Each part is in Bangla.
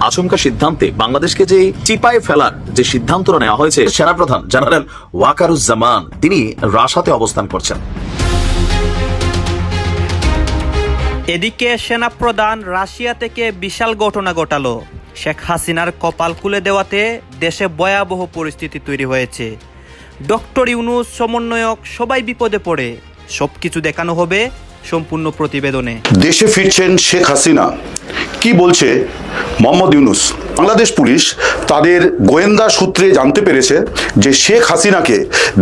আচমকা সিদ্ধান্তে বাংলাদেশকে যে চিপায় ফেলার যে সিদ্ধান্তটা নেওয়া হয়েছে, সেনাপ্রধান জেনারেল ওয়াকারুজ্জামান, তিনি রাশাতে অবস্থান করছেন। এদিকে সেনাপ্রধান রাশিয়া থেকে বিশাল ঘটনা ঘটালো। শেখ হাসিনার কপাল খুলে দেওয়াতে দেশে ভয়াবহ পরিস্থিতি তৈরি হয়েছে। ডক্টর ইউনুস সমন্বয়ক সবাই বিপদে পড়ে। সবকিছু দেখানো হবে সম্পূর্ণ প্রতিবেদনে। দেশে ফিরছেন শেখ হাসিনা। কি বলছে? মোহাম্মদ ইউনুস বাংলাদেশ পুলিশ তাদের গোয়েন্দা সূত্রে জানতে পেরেছে যে শেখ হাসিনাকে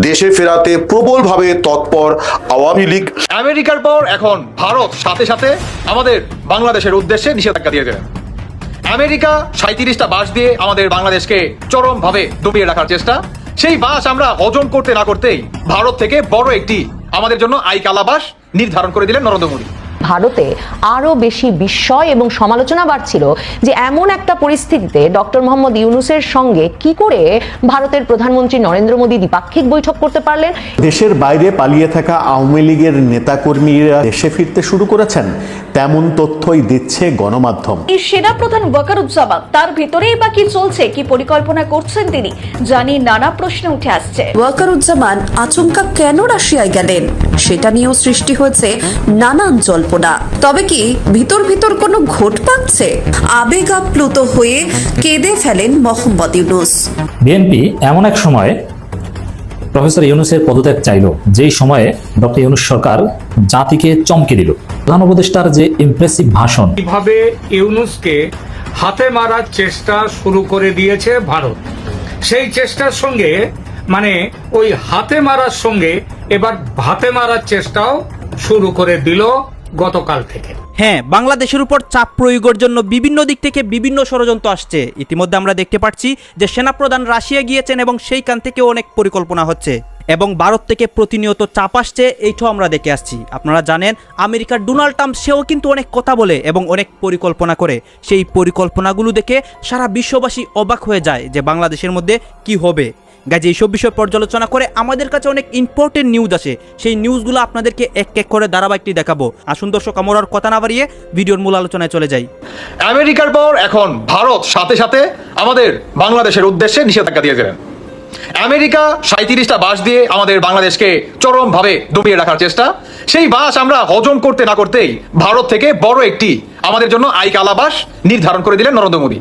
দেশে ফেরাতে প্রবলভাবে তৎপর আওয়ামী লীগ। আমেরিকার পর এখন ভারত সাথে সাথে আমাদের বাংলাদেশের উদ্দেশ্যে নিষেধাজ্ঞা দিয়ে দেবেন আমেরিকা সাঁত্রিশটা বাস দিয়ে আমাদের বাংলাদেশকে চরমভাবে ডুবিয়ে রাখার চেষ্টা। সেই বাস আমরা হজম করতে না করতেই ভারত থেকে বড় একটি আমাদের জন্য আই কালাবাস নির্ধারণ করে দিলেন নরেন্দ্র মোদী। ভারতে আরও বেশি বিস্ময় এবং সমালোচনা বাড়ছিল যে এমন একটা পরিস্থিতিতে ডক্টর মোহাম্মদ ইউনুসের সঙ্গে কি করে ভারতের প্রধানমন্ত্রী নরেন্দ্র মোদী দ্বিপাক্ষিক বৈঠক করতে পারলেন? দেশের বাইরে পালিয়ে থাকা আওয়ামী লীগের নেতাকর্মীরা দেশে ফিরতে শুরু করেছেন। তেমন তথ্যই দিচ্ছে গণমাধ্যম। এই সেনাপ্রধান ওয়াকারুজ্জামান তার ভিতরেই বা কি চলছে কি পরিকল্পনা করছেন তিনি জানি নানা প্রশ্ন উঠে আসছে। ওয়াকারুজ্জামান আচমকা কেন রাশিয়ায় গেলেন? সেটা নিয়েও সৃষ্টি হয়েছে নানান জল্পনা তবে কি ভিতর ভিতর কোনো ঘোট পাচ্ছে? আবেগ আপ্লুত হয়ে কেঁদে ফেলেন মোহাম্মদ ইউনুস। বিএনপি এমন এক সময়ে প্রফেসর ইউনুসের পদত্যাগ চাইল যেই সময়ে ডক্টর ইউনুস সরকার জাতিকে চমকে দিল। প্রধান উপদেষ্টার যে ইমপ্রেসিভ ভাষণ। কীভাবে ইউনুসকে হাতে মারার চেষ্টা শুরু করে দিয়েছে ভারত? সেই চেষ্টার সঙ্গে মানে ওই হাতে মারার সঙ্গে এবার ভাতে মারার চেষ্টাও শুরু করে দিল গতকাল থেকে। হ্যাঁ বাংলাদেশের উপর চাপ প্রয়োগের জন্য বিভিন্ন দিক থেকে বিভিন্ন ষড়যন্ত্র আসছে। ইতিমধ্যে আমরা দেখতে পাচ্ছি যে সেনাপ্রধান রাশিয়া গিয়েছেন এবং সেইখান থেকে অনেক পরিকল্পনা হচ্ছে এবং ভারত থেকে প্রতিনিয়ত চাপ আসছে, এইটাও আমরা দেখে আসছি। আপনারা জানেন, আমেরিকার ডোনাল্ড ট্রাম্প, সেও কিন্তু অনেক কথা বলে এবং অনেক পরিকল্পনা করে। সেই পরিকল্পনাগুলো দেখে সারা বিশ্ববাসী অবাক হয়ে যায় যে বাংলাদেশের মধ্যে কি হবে। গাজে এইসব বিষয় পর্যালোচনা করে আমাদের কাছে অনেক ইম্পর্টেন্ট নিউজ আসে সেই নিউজগুলো আপনাদেরকে এক এক করে ধারাবাহিকটি দেখাবো। আসুন দর্শক, আমার কথা না বাড়িয়ে ভিডিওর মূল আলোচনায় চলে যাই। আমেরিকার পর এখন ভারত সাথে সাথে আমাদের বাংলাদেশের উদ্দেশ্যে নিষেধাজ্ঞা দিয়ে দিলেন আমেরিকা সাঁত্রিশটা বাস দিয়ে আমাদের বাংলাদেশকে চরমভাবে ডুবিয়ে রাখার চেষ্টা। সেই বাস আমরা হজম করতে না করতেই ভারত থেকে বড় একটি আমাদের জন্য আই কালাবাস নির্ধারণ করে দিলেন নরেন্দ্র মোদী।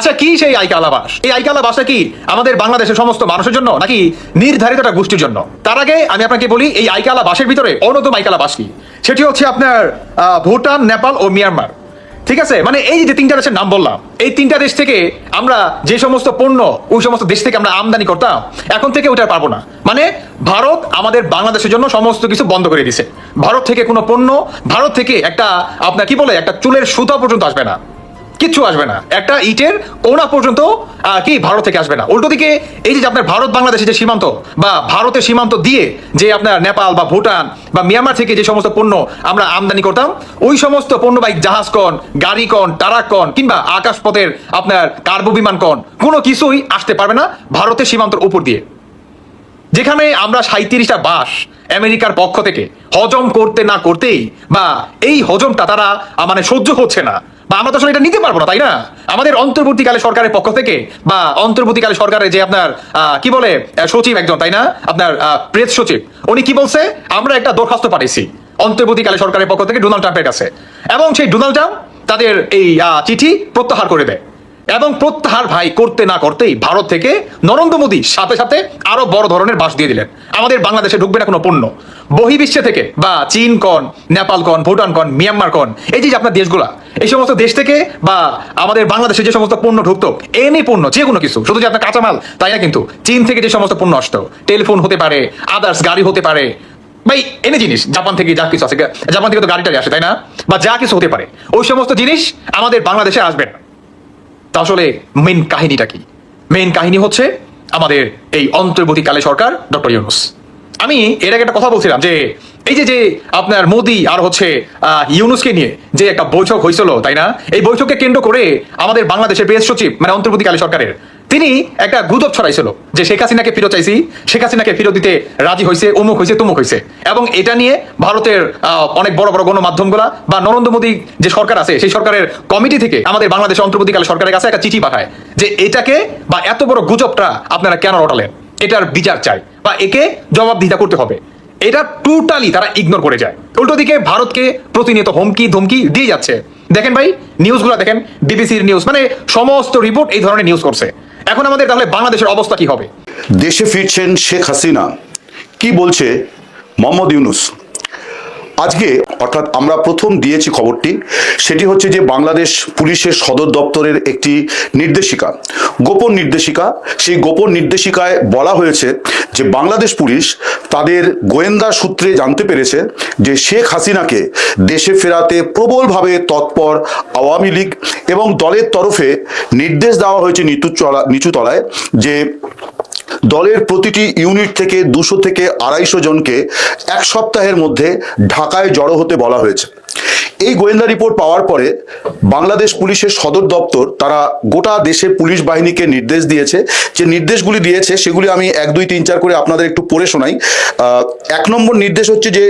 আচ্ছা কি সেই আই কালাবাস এই আই কালাবাসটা কি আমাদের বাংলাদেশের সমস্ত মানুষের জন্য নাকি নির্ধারিত একটা গোষ্ঠীর জন্য? তার আগে আমি আপনাকে বলি, এই আইকালা বাসের ভিতরে অন্যতম আইকালা বাস কি? সেটি হচ্ছে আপনার ভুটান, নেপাল ও মিয়ানমার। ঠিক আছে? মানে এই যে তিনটা দেশের নাম বললাম, এই তিনটা দেশ থেকে আমরা যে সমস্ত পণ্য, ওই সমস্ত দেশ থেকে আমরা আমদানি করতাম, এখন থেকে ওটা পারব না। মানে ভারত আমাদের বাংলাদেশের জন্য সমস্ত কিছু বন্ধ করে দিছে। ভারত থেকে কোনো পণ্য, ভারত থেকে একটা, আপনার কি বলে, একটা চুলের সুতা পর্যন্ত আসবে না। কিচ্ছু আসবে না। একটা ইটের কোনা পর্যন্ত কি ভারত থেকে আসবে না। উল্টো দিকে, এই যে আপনার ভারত বাংলাদেশের যে সীমান্ত, বা ভারতের সীমান্ত দিয়ে যে আপনার নেপাল বা ভুটান বা মিয়ানমার থেকে যে সমস্ত পণ্য আমরা আমদানি করতাম, ওই সমস্ত পণ্যবাহী জাহাজ কন, গাড়ি কন, টারাক কন, কিংবা আকাশপথের আপনার কার্বো বিমান কন, কোনো কিছুই আসতে পারবে না ভারতের সীমান্তর উপর দিয়ে। যেখানে আমরা সাঁত্রিশটা বাস আমেরিকার পক্ষ থেকে হজম করতে না করতেই বা এই হজমটা তারা মানে সহ্য হচ্ছে না। বা আমরা তো আসলে এটা নিতে পারব না, তাই না? আমাদের অন্তর্বর্তীকালে সরকারের পক্ষ থেকে বা অন্তর্বর্তীকালে সরকারের যে আপনার কি বলে সচিব একজন, তাই না? আপনার প্রেস সচিব, উনি কি বলছে? আমরা একটা দরখাস্ত পাঠিয়েছি অন্তর্বর্তীকালে সরকারের পক্ষ থেকে ডোনাল্ড ট্রাম্পের কাছে। এবং সেই ডোনাল্ড ট্রাম্প তাদের এই চিঠি প্রত্যাহার করে দেয়। এবং প্রত্যাহার ভাই করতে না করতেই ভারত থেকে নরেন্দ্র মোদী সাথে সাথে আরও বড় ধরনের বাস দিয়ে দিলেন। আমাদের বাংলাদেশে ঢুকবে না কোনো পণ্য। বহির্বিশ্বে থেকে বা চীন কন, নেপাল কন, ভুটান কন, মিয়ানমার কন, এই যে আপনার দেশগুলা, এই সমস্ত দেশ থেকে বা আমাদের বাংলাদেশে যে সমস্ত পণ্য ঢুকতো, এনি পণ্য, যে কোনো কিছু, শুধু যে আপনার কাঁচামাল, তাই না কিন্তু? চীন থেকে যে সমস্ত পণ্য আসতো, টেলিফোন হতে পারে আদার্স গাড়ি হতে পারে ভাই এনে জিনিস, জাপান থেকে যা কিছু আছে, জাপান থেকে তো গাড়ি টাড়ি আসে, তাই না? বা যা কিছু হতে পারে, ওই সমস্ত জিনিস আমাদের বাংলাদেশে আসবে না। তা আসলে মেন কাহিনীটা কি? মেন কাহিনী হচ্ছে আমাদের এই অন্তর্বর্তী অন্তর্বর্তীকালে সরকার ডক্টর ইউনুস। আমি এর আগে একটা কথা বলছিলাম যে, এই যে যে আপনার মোদি আর হচ্ছে ইউনুসকে নিয়ে যে একটা বৈঠক হয়েছিল, তাই না? এই বৈঠককে কেন্দ্র করে আমাদের বাংলাদেশের প্রেস সচিব মানে অন্তর্বর্তী অন্তর্বর্তীকালে সরকারের তিনি একটা গুজব ছড়াইছিল যে শেখ হাসিনাকে ফেরত চাইছি, শেখ হাসিনাকে ফেরত দিতে রাজি হয়েছে অমুক হয়েছে তুমুক হয়েছে এবং এটা নিয়ে ভারতের অনেক বড় বড় গণমাধ্যমগুলা বা নরেন্দ্র মোদী যে সরকার আছে, সেই সরকারের কমিটি থেকে আমাদের বাংলাদেশ অন্তর্বর্তীকালে সরকারের কাছে একটা চিঠি পাঠায় যে এটাকে বা এত বড় গুজবটা আপনারা কেন রটালেন? এটার বিচার চাই বা একে জবাবদিহিতা করতে হবে। এটা টোটালি তারা ইগনোর করে যায়। উল্টো দিকে ভারতকে প্রতিনিয়ত হুমকি, ধমকি দিয়ে যাচ্ছে। দেখেন ভাই নিউজগুলো দেখেন বিবিসির নিউজ মানে সমস্ত রিপোর্ট এই ধরনের নিউজ করছে। এখন আমাদের তাহলে বাংলাদেশের অবস্থা কি হবে? দেশে ফিরছেন শেখ হাসিনা। কি বলছে মোহাম্মদ ইউনুস? আজকে অর্থাৎ আমরা প্রথম দিয়েছি খবরটি, সেটি হচ্ছে যে বাংলাদেশ পুলিশের সদর দপ্তরের একটি নির্দেশিকা। গোপন নির্দেশিকা, সেই গোপন নির্দেশিকায় বলা হয়েছে যে বাংলাদেশ পুলিশ তাদের গোয়েন্দা সূত্রে জানতে পেরেছে যে শেখ হাসিনাকে দেশে ফেরাতে প্রবলভাবে তৎপর আওয়ামী লীগ এবং দলের তরফে নির্দেশ দেওয়া হয়েছে নিচু চলা নিচু তলায় যে দলের প্রতিটি ইউনিট থেকে দুশো থেকে আড়াইশো জনকে এক সপ্তাহের মধ্যে ঢাকায় জড়ো হতে বলা হয়েছে। এই গোয়েন্দা রিপোর্ট পাওয়ার পরে বাংলাদেশ পুলিশের সদর দপ্তর, তারা গোটা দেশে পুলিশ বাহিনীকে নির্দেশ দিয়েছে। যে নির্দেশগুলি দিয়েছে, সেগুলি আমি এক, দুই, তিন, চার করে আপনাদের একটু পড়ে শোনাই। এক নম্বর নির্দেশ হচ্ছে যে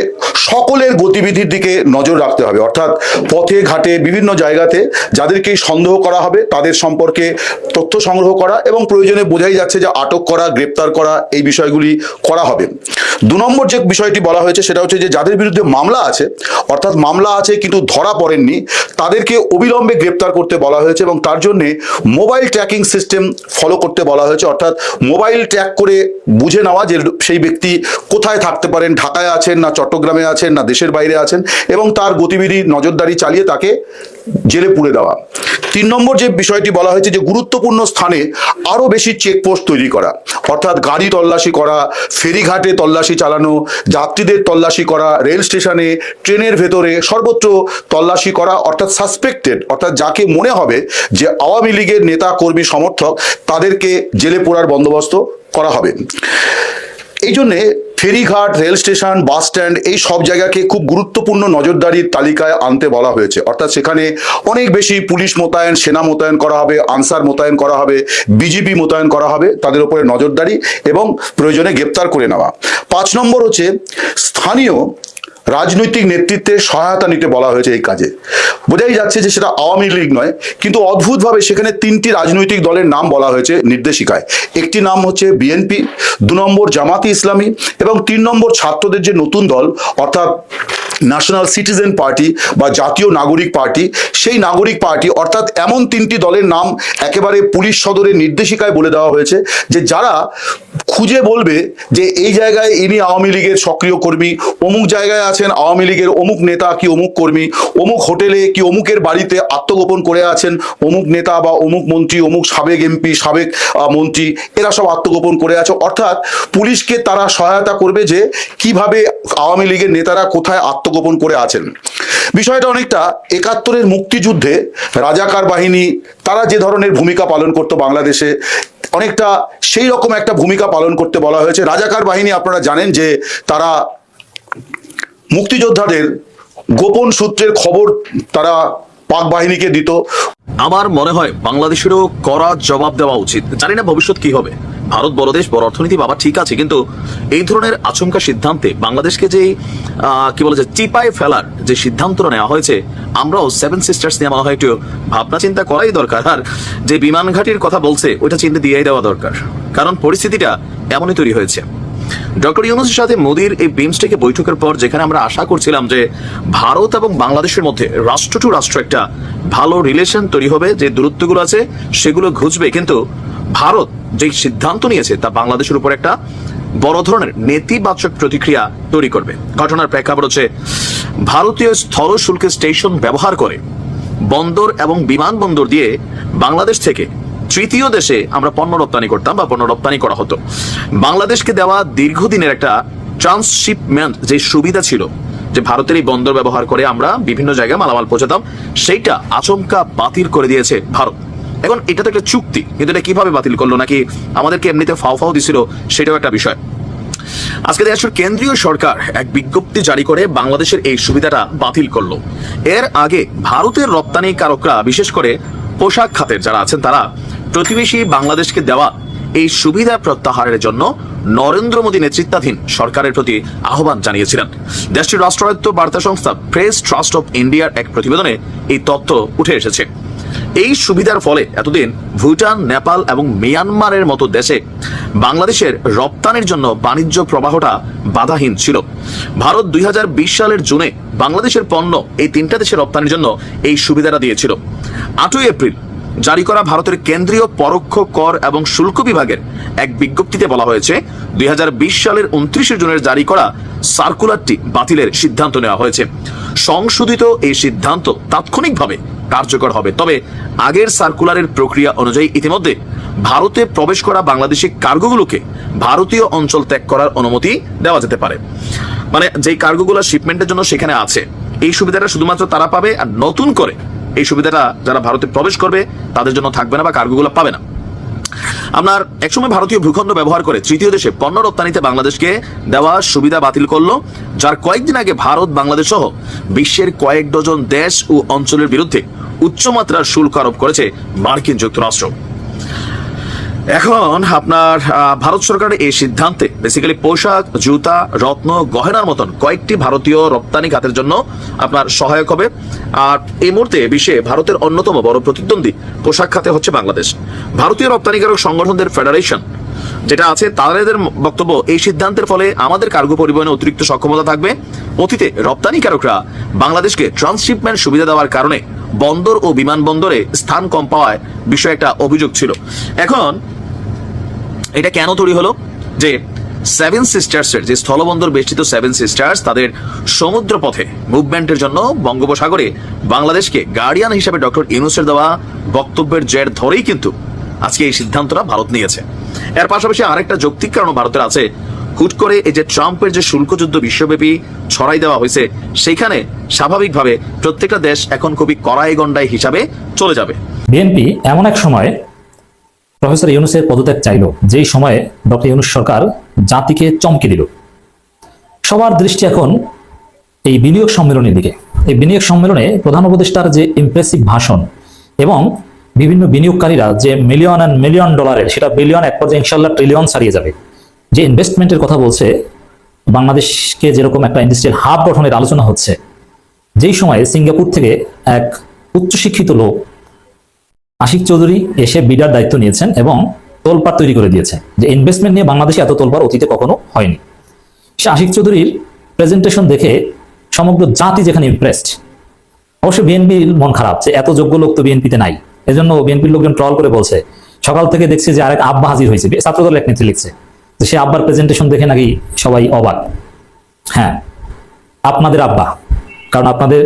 সকলের গতিবিধির দিকে নজর রাখতে হবে। অর্থাৎ পথে, ঘাটে, বিভিন্ন জায়গাতে যাদেরকেই সন্দেহ করা হবে, তাদের সম্পর্কে তথ্য সংগ্রহ করা এবং প্রয়োজনে বোঝাই যাচ্ছে যে আটক করা, গ্রেপ্তার করা এই বিষয়গুলি করা হবে। দু নম্বর যে বিষয়টি বলা হয়েছে, সেটা হচ্ছে যে যাদের বিরুদ্ধে মামলা আছে, অর্থাৎ মামলা আছে কিন্তু ধরা পড়েননি। তাদেরকে অবিলম্বে গ্রেপ্তার করতে বলা হয়েছে এবং তার জন্যে মোবাইল ট্র্যাকিং সিস্টেম ফলো করতে বলা হয়েছে। অর্থাৎ মোবাইল ট্র্যাক করে বুঝে নেওয়া যে সেই ব্যক্তি কোথায় থাকতে পারেন, ঢাকায় আছেন না চট্টগ্রামে আছেন না দেশের বাইরে আছেন এবং তার গতিবিধি নজরদারি চালিয়ে তাকে জেলে পুড়ে দেওয়া। তিন নম্বর যে বিষয়টি বলা হয়েছে যে গুরুত্বপূর্ণ স্থানে আরও বেশি চেকপোস্ট তৈরি করা, অর্থাৎ গাড়ি তল্লাশি করা, ফেরিঘাটে তল্লাশি চালানো, যাত্রীদের তল্লাশি করা, রেল স্টেশনে, ট্রেনের ভেতরে সর্বত্র তল্লাশি করা, অর্থাৎ সাসপেক্টেড অর্থাৎ যাকে মনে হবে যে আওয়ামী লীগের নেতা, কর্মী, সমর্থক, তাদেরকে জেলে পোড়ার বন্দোবস্ত করা হবে। এই জন্যে ফেরিঘাট, রেল স্টেশন, বাস স্ট্যান্ড এই সব জায়গাকে খুব গুরুত্বপূর্ণ নজরদারির তালিকায় আনতে বলা হয়েছে। অর্থাৎ সেখানে অনেক বেশি পুলিশ মোতায়েন, সেনা মোতায়েন করা হবে, আনসার মোতায়েন করা হবে, বিজেপি মোতায়েন করা হবে, তাদের উপরে নজরদারি এবং প্রয়োজনে গ্রেপ্তার করে নেওয়া। পাঁচ নম্বর হচ্ছে, স্থানীয় রাজনৈতিক নেতৃত্বে সহায়তা নিতে বলা হয়েছে এই কাজে। বোঝাই যাচ্ছে যে সেটা আওয়ামী লীগ নয়, কিন্তু অদ্ভুতভাবে সেখানে তিনটি রাজনৈতিক দলের নাম বলা হয়েছে নির্দেশিকায়। একটি নাম হচ্ছে বিএনপি, দু নম্বর জামাতি ইসলামী এবং তিন নম্বর ছাত্রদের যে নতুন দল, অর্থাৎ ন্যাশনাল সিটিজেন পার্টি বা জাতীয় নাগরিক পার্টি, সেই নাগরিক পার্টি অর্থাৎ এমন তিনটি দলের নাম একেবারে পুলিশ সদরের নির্দেশিকায় বলে দেওয়া হয়েছে যে যারা খুঁজে বলবে যে এই জায়গায় ইনি আওয়ামী লীগের সক্রিয় কর্মী, অমুক জায়গায় আছেন আওয়ামী লীগের অমুক নেতা কি অমুক কর্মী, অমুক হোটেলে কি অমুকের বাড়িতে আত্মগোপন করে আছেন, অমুক নেতা বা অমুক মন্ত্রী, অমুক সাবেক এমপি, সাবেক মন্ত্রী, এরা সব আত্মগোপন করে আছে। অর্থাৎ পুলিশকে তারা সহায়তা করবে যে কীভাবে আওয়ামী লীগের নেতারা কোথায় আত্মগোপন করে আছেন। বিষয়টা অনেকটা একাত্তরের মুক্তিযুদ্ধে রাজাকার বাহিনী, তারা যে ধরনের ভূমিকা পালন করতো বাংলাদেশে, অনেকটা সেই রকম একটা ভূমিকা পালন করতে বলা হয়েছে। রাজাকার বাহিনী আপনারা জানেন যে তারা মুক্তিযোদ্ধাদের গোপন সূত্রের খবর তারা পাক বাহিনীকে দিত। আমার মনে হয় বাংলাদেশেরও করা জবাব দেওয়া উচিত। জানি না ভবিষ্যৎ কি হবে। ভারত বড় দেশ, বড় অর্থনীতি, বাবা, ঠিক আছে, কিন্তু এই ধরনের আচমকা সিদ্ধান্তে বাংলাদেশকে যে কি বলে যে চিপায় ফেলার যে সিদ্ধান্তটা নেওয়া হয়েছে, আমরাও সেভেন সিস্টার্স নিয়ে আমার হয় একটু ভাবনা চিন্তা করাই দরকার। আর যে বিমান ঘাটির কথা বলছে, ওইটা চিন্তা দিয়েই দেওয়া দরকার। কারণ পরিস্থিতিটা এমনই তৈরি হয়েছে। ডক্টর ইউনুসের সাথে মোদির এই বিমস্টেকে বৈঠকের পর যেখানে আমরা আশা করছিলাম যে ভারত এবং বাংলাদেশের মধ্যে রাষ্ট্র টু রাষ্ট্র একটা ভালো রিলেশন তৈরি হবে, যে দূরত্বগুলো আছে, সেগুলো ঘুচবে। কিন্তু ভারত যে সিদ্ধান্ত নিয়েছে তা বাংলাদেশের উপর একটা বড় ধরনের নেতিবাচক প্রতিক্রিয়া তৈরি করবে। ঘটনার প্রেক্ষাপট হচ্ছে ভারতীয় স্থল শুল্ক স্টেশন ব্যবহার করে বন্দর এবং বিমানবন্দর দিয়ে বাংলাদেশ থেকে তৃতীয় দেশে আমরা পণ্য রপ্তানি করতাম বা পণ্য রপ্তানি করা হতো। বাংলাদেশকে দেওয়া দীর্ঘদিনের একটা ট্রান্সশিপমেন্ট যে সুবিধা ছিল, যে ভারতের এই বন্দর ব্যবহার করে আমরা বিভিন্ন জায়গায় মালামাল পৌঁছাতাম, সেইটা আচমকা বাতিল করে দিয়েছে ভারত। এখন এটা তো একটা চুক্তি, কিন্তু এটা কীভাবে বাতিল করল নাকি আমাদেরকে এমনিতে ফাও ফাও দিছিল, সেটাও একটা বিষয়। আজকে দেশের কেন্দ্রীয় সরকার এক বিজ্ঞপ্তি জারি করে বাংলাদেশের এই সুবিধাটা বাতিল করল। এর আগে ভারতের রপ্তানিকারকরা, বিশেষ করে পোশাক খাতের যারা আছেন, তারা প্রতিবেশী বাংলাদেশকে দেওয়া এই সুবিধা প্রত্যাহারের জন্য নরেন্দ্র মোদী নেতৃত্বাধীন সরকারের প্রতি আহ্বান জানিয়েছিলেন। দেশটির রাষ্ট্রায়ত্ত বার্তা সংস্থা প্রেস ট্রাস্ট অফ ইন্ডিয়ার এক প্রতিবেদনে এই তথ্য উঠে এসেছে। এই সুবিধার ফলে এতদিন ভুটান, নেপাল এবং মিয়ানমারের মতো দেশে বাংলাদেশের রপ্তানির জন্য বাণিজ্য প্রবাহটা বাধাহীন ছিল। ভারত দুই হাজার বিশ সালের জুনে বাংলাদেশের পণ্য এই তিনটা দেশে রপ্তানির জন্য এই সুবিধাটা দিয়েছিল। আটই এপ্রিল জারি করা ভারতের কেন্দ্রীয় পরোক্ষ কর এবং শুল্ক বিভাগের এক বিজ্ঞপ্তিতে বলা হয়েছে, দুই সালের উনত্রিশে জুনের জারি করা সার্কুলারটি বাতিলের সিদ্ধান্ত নেওয়া হয়েছে। সংশোধিত এই সিদ্ধান্ত তাৎক্ষণিকভাবে কার্যকর হবে। তবে আগের সার্কুলারের প্রক্রিয়া অনুযায়ী ইতিমধ্যে ভারতে প্রবেশ করা বাংলাদেশি কার্গোগুলোকে ভারতীয় অঞ্চল ত্যাগ করার অনুমতি দেওয়া যেতে পারে। মানে যেই কার্গোগুলো শিপমেন্টের জন্য সেখানে আছে, এই সুবিধাটা শুধুমাত্র তারা পাবে আর নতুন করে এই সুবিধাটা যারা ভারতে প্রবেশ করবে, তাদের জন্য থাকবে না বা কার্গোগুলো পাবে না। আপনার একসময় ভারতীয় ভূখণ্ড ব্যবহার করে তৃতীয় দেশে পণ্য রপ্তানিতে বাংলাদেশকে দেওয়া সুবিধা বাতিল করল, যার কয়েকদিন আগে ভারত, বাংলাদেশ সহ বিশ্বের কয়েক ডজন দেশ ও অঞ্চলের বিরুদ্ধে উচ্চমাত্রার শুল্ক আরোপ করেছে মার্কিন যুক্তরাষ্ট্র। এখন আপনার ভারত সরকারের এই সিদ্ধান্তে বেসিক্যালি পোশাক, জুতা, রত্ন, গহনার মতন কয়েকটি ভারতীয় রপ্তানি খাতের জন্য আপনার সহায়ক হবে। আর এই মুহূর্তে বিশ্বে ভারতের অন্যতম বড় প্রতিদ্বন্দ্বী পোশাক খাতে হচ্ছে বাংলাদেশ। ভারতীয় রপ্তানিকারক সংগঠনদের ফেডারেশন যেটা আছে তাদের বক্তব্য এই সিদ্ধান্তের ফলে আমাদের কার্গো পরিবহনে অতিরিক্ত সক্ষমতা থাকবে। অতীতে রপ্তানিকারকরা বাংলাদেশকে ট্রান্সশিপমেন্ট সুবিধা দেওয়ার কারণে বন্দর ও বিমানবন্দরে স্থান কম পাওয়ায় বিষয়ে একটা অভিযোগ ছিল। এখন এটা কেন তৈরি হলো? যে সেভেন সিস্টার্সের যে স্থলবন্দর বেষ্টিত সেভেন সিস্টার্স তাদের সমুদ্র পথে মুভমেন্টের জন্য বঙ্গোপসাগরে বাংলাদেশকে গার্ডিয়ান হিসেবে ডক্টর ইউনুসের দেওয়া বক্তব্যের জের ধরেই কিন্তু আজকে এই সিদ্ধান্তটা ভারত নিয়েছে। এর পাশাপাশি আরেকটা যৌক্তিক কারণ ভারতের আছে। হুট করে এই যে ট্রাম্পের যে শুল্ক যুদ্ধ বিশ্বব্যাপী ছড়াই দেওয়া হয়েছে, সেখানে স্বাভাবিকভাবে প্রত্যেকটা দেশ এখন খুবই কড়াই গন্ডাই হিসাবে চলে যাবে। বিএনপি এমন এক সময় প্রফেসর ইউনুসের পদত্যাগ চাইল, যেই সময়ে ডক্টর ইউনুস সরকার জাতিকে চমকে দিল। সবার দৃষ্টি এখন এই বিনিয়োগ সম্মেলনের দিকে। এই বিনিয়োগ সম্মেলনে প্রধান উপদেষ্টার যে ইমপ্রেসিভ ভাষণ এবং বিভিন্ন বিনিয়োগকারীরা যে মিলিয়ন অ্যান্ড মিলিয়ন ডলারের সেটা বিলিয়ন এক পর্যায়ে ইনশাল্লাহ ট্রিলিয়ন ছাড়িয়ে যাবে। যে ইনভেস্টমেন্টের কথা বলছে, বাংলাদেশকে যেরকম একটা ইন্ডাস্ট্রিয়াল হাব গঠনের আলোচনা হচ্ছে, যেই সময়ে সিঙ্গাপুর থেকে এক উচ্চশিক্ষিত লোক আশিক চৌধুরী এসে বিডার দায়িত্ব নিয়েছেন এবং তোলপাড় তৈরি করে দিয়েছে যে ইনভেস্টমেন্ট নিয়ে বাংলাদেশে এত তোলপাড় অতীতে কখনো হয়নি। সে আশিক চৌধুরীর প্রেজেন্টেশন দেখে সমগ্র জাতি যেখানে ইমপ্রেসড অবশ্য বিএনপির মন খারাপ যে এত যোগ্য লোক তো বিএনপিতে নাই। এজন্য বিএনপির লোকজন ট্রল করে বলছে। সকাল থেকে দেখছে যে আরেক আব্বা হাজির হয়েছে। ছাত্রদল এক নেত্রী লিখছে। যে সে আব্বার প্রেজেন্টেশন দেখে নাকি সবাই অবাক। হ্যাঁ আপনাদের আব্বা, কারণ আপনাদের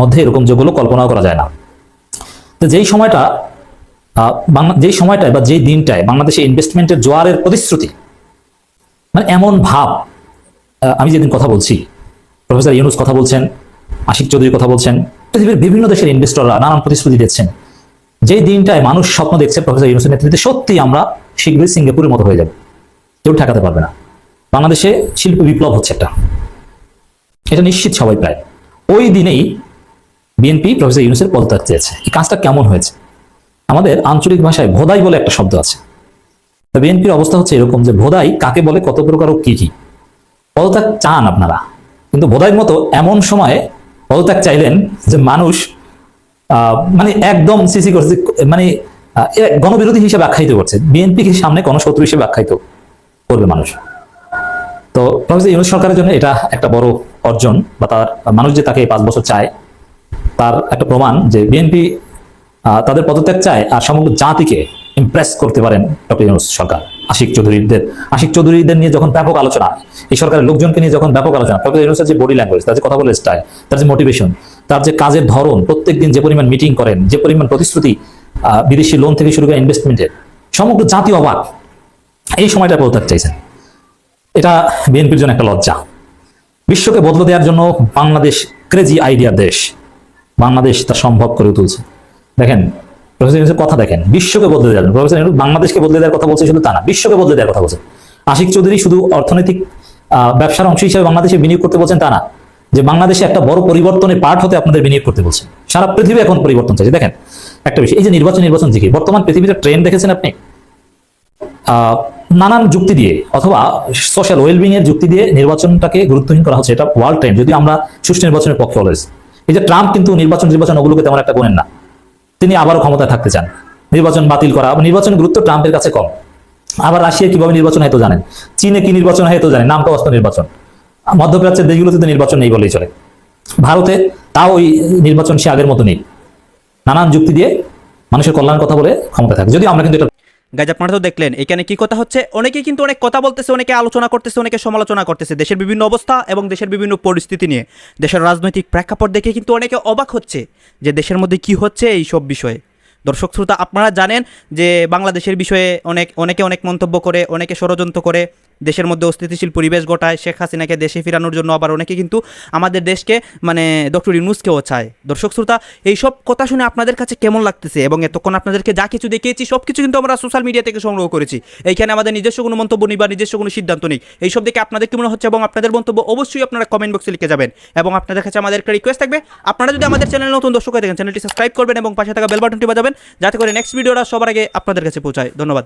মধ্যে এরকম যোগ্য লোক কল্পনাও করা যায় না। তো যেই সময়টা যেই সময়টায় বা যেই দিনটায় বাংলাদেশে ইনভেস্টমেন্টের জোয়ারের প্রতিশ্রুতি মানে এমন ভাব আমি যেদিন কথা বলছি, প্রফেসর ইউনুস কথা বলছেন, আশিক চৌধুরী কথা বলছেন, পৃথিবীর বিভিন্ন দেশের ইনভেস্টররা নানান প্রতিশ্রুতি দিচ্ছেন। যে দিনটায় মানুষ স্বপ্ন দেখছে প্রফেসর ইউনুসের নেতৃত্বে সত্যি আমরা শীঘ্রই সিঙ্গাপুরের মতো হয়ে যাব। কেউ ঠেকাতে পারবে না। বাংলাদেশে শিল্প বিপ্লব হচ্ছে একটা। এটা নিশ্চিত সবাই প্রায় ওই দিনেই বিএনপি প্রফেসর ইউনুসের পদত্যাগ চেয়েছে। এই কাজটা কেমন হয়েছে? আমাদের আঞ্চলিক ভাষায় ভোদাই বলে একটা শব্দ আছে। বিএনপির অবস্থা হচ্ছে এরকম যে ভোদাই কাকে বলে, কত প্রকার ও কি কি? পদত্যাগ চান আপনারা। কিন্তু ভোদাইয়ের মতো এমন সময়ে পদত্যাগ চাইলেন যে মানুষ মানে একদম সিসি করছে মানে গণবিরোধী হিসেবে আখ্যায়িত করছে। বিএনপিকে সামনে গণশত্রু হিসেবে আখ্যায়িত করবে মানুষ? তো প্রফেসর সরকারের জন্য এটা একটা বড় অর্জন বা তার, মানুষ যে তাকে পাঁচ বছর চায়, তার একটা প্রমাণ যে বিএনপি তাদের পদত্যাগ চায় আর সমগ্র জাতিকে ইমপ্রেস করতে পারেন ডক্টর ইউনুস সরকার, আশিক চৌধুরীদের। আশিক চৌধুরীদের নিয়ে যখন ব্যাপক আলোচনা, এই সরকারের লোকজনকে নিয়ে যখন ব্যাপক আলোচনা, প্রফেসর ইউনুসের যে বডি ল্যাঙ্গুয়েজ তার যে কথা বলে স্টাইল তার যে মোটিভেশন তার যে কাজের ধরন, প্রত্যেকদিন যে পরিমাণ মিটিং করেন, যে পরিমাণ প্রতিশ্রুতি বিদেশি লোন থেকে শুরু করে ইনভেস্টমেন্টের সমগ্র জাতি অবাক। এই সময়টা পদত্যাগ চাইছেন। এটা বিএনপির জন্য একটা লজ্জা। বিশ্বকে বদলে দেওয়ার জন্য বাংলাদেশ ক্রেজি আইডিয়া দেশ। বাংলাদেশ তা সম্ভব করে তুলছে। দেখেন প্রফেসর কথা দেখেন, বিশ্বকে বদলে দেওয়ার প্রফেসর বাংলাদেশকে বদলে দেওয়ার কথা বলছে শুধু তা না, বিশ্বকে বদলে দেওয়ার কথা বলছে। আশিক চৌধুরী শুধু অর্থনৈতিক ব্যবসার অংশ হিসেবে বাংলাদেশে বিনিয়োগ করতে বলছেন তা না। যে বাংলাদেশে একটা বড় পরিবর্তনের পার্ট হতে আপনাদের বিনিয়োগ করতে বলছেন সারা পৃথিবী এখন পরিবর্তন চাইছে। দেখেন, একটা বিষয়, এই যে নির্বাচন নির্বাচন জিকে বর্তমান পৃথিবীতে ট্রেন্ড দেখেছেন আপনি? নানান যুক্তি দিয়ে, অথবা সোশ্যাল ওয়েলবিং এর যুক্তি দিয়ে নির্বাচনটাকে গুরুত্বহীন করা হচ্ছে। এটা ওয়ার্ল্ড ট্রেন্ড যদি আমরা সুষ্ঠু নির্বাচনের পক্ষে অলওয়েজ এই যে ট্রাম্প কিন্তু নির্বাচন নির্বাচন ওগুলোকে তেমন একটা গোনেন না। তিনি আবারও ক্ষমতায় থাকতে চান। নির্বাচন বাতিল করা নির্বাচনের গুরুত্ব ট্রাম্পের কাছে কম। আবার রাশিয়া কীভাবে নির্বাচন হয় তো জানেন? চীনে কি নির্বাচন হয় তো জানেন? নামটা অস্ত নির্বাচন। মধ্যপ্রাচ্যের দেশগুলোতে তো নির্বাচন নেই বলেই চলে। ভারতে তাও ওই নির্বাচন সে আগের মতো নেই। নানান যুক্তি দিয়ে মানুষের কল্যাণের কথা বলে ক্ষমতা থাকে। যদি আমরা কিন্তু এটা গাইজ, আপনারা তো দেখলেন, এখানে কি কথা হচ্ছে? অনেকে কিন্তু অনেক কথা বলতেছে, অনেকে আলোচনা করতেছে, অনেকে সমালোচনা করতেছে। দেশের বিভিন্ন অবস্থা এবং দেশের বিভিন্ন পরিস্থিতি নিয়ে। দেশের রাজনৈতিক প্রেক্ষাপট দেখে কিন্তু অনেকে অবাক হচ্ছে যে দেশের মধ্যে কি হচ্ছে এই সব বিষয়ে। দর্শক শ্রোতা, আপনারা জানেন যে বাংলাদেশের বিষয়ে অনেক অনেকে অনেক মন্তব্য করে, অনেকে ষড়যন্ত্র করে। দেশের মধ্যে অস্থিতিশীল পরিবেশ ঘটায়, শেখ হাসিনাকে দেশে ফেরানোর জন্য আবার অনেকে কিন্তু আমাদের দেশকে মানে ডক্টর ইউনুসকেও চায়। দর্শক, শ্রোতা এইসব কথা শুনে আপনাদের কাছে কেমন লাগতেছে? এবং এতক্ষণ আপনাদেরকে যা কিছু দেখিয়েছি, সব কিছু কিন্তু আমরা সোশ্যাল মিডিয়া থেকে সংগ্রহ করেছি। এইখানে আমাদের নিজস্ব কোনো মন্তব্য নেই বা নিজস্ব কোনো সিদ্ধান্ত নেই। এইসব দেখে আপনাদের কি মনে হচ্ছে? এবং আপনাদের মন্তব্য অবশ্যই আপনারা কমেন্ট বক্সে লিখে যাবেন। এবং আপনাদের কাছে আমাদের একটা রিকোয়েস্ট থাকবে, আপনারা যদি আমাদের চ্যানেল নতুন দর্শক হয়ে থাকেন চ্যানেলটি সাবস্ক্রাইব করবেন এবং পাশে থাকা বেল বাটনটি বাজাবেন, যাতে করে নেক্সট ভিডিওটা সবার আগে আপনাদের কাছে পৌঁছায়। ধন্যবাদ।